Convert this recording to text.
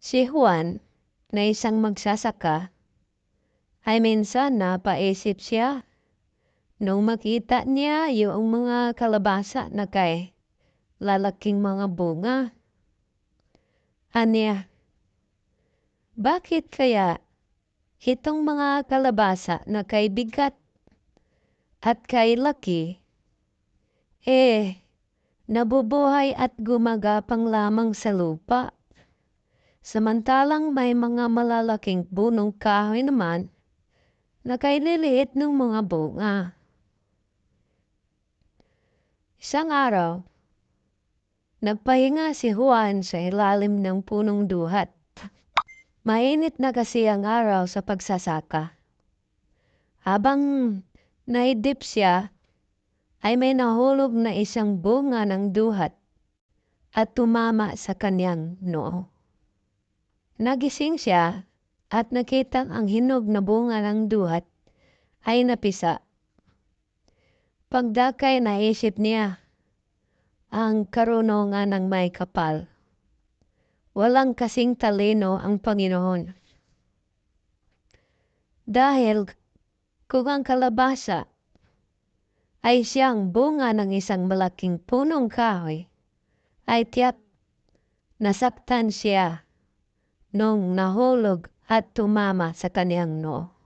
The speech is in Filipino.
Si Juan, na isang magsasaka, ay minsan napaisip siya nung makita niya yung mga kalabasa na kay lalaking mga bunga. Anya, bakit kaya itong mga kalabasa na kay bigat at kay laki, eh, nabubuhay at gumagapang lamang sa lupa? Samantalang may mga malalaking bunong kahoy naman na kay liliit ng mga bunga. Isang araw, nagpahinga si Juan sa ilalim ng punong duhat. Mainit na kasi ang araw sa pagsasaka. Habang naidip siya, ay may nahulog na isang bunga ng duhat at tumama sa kanyang noo. Nagising siya at nakita ang hinog na bunga ng duhat ay napisa. Pagdakay naisip niya ang karunungan ng may kapal. Walang kasing talino ang Panginoon. Dahil kung ang kalabasa ay siyang bunga ng isang malaking punong kahoy, ay tiyak nasaktan siya nung nahulog at tumama sa kanyang noo.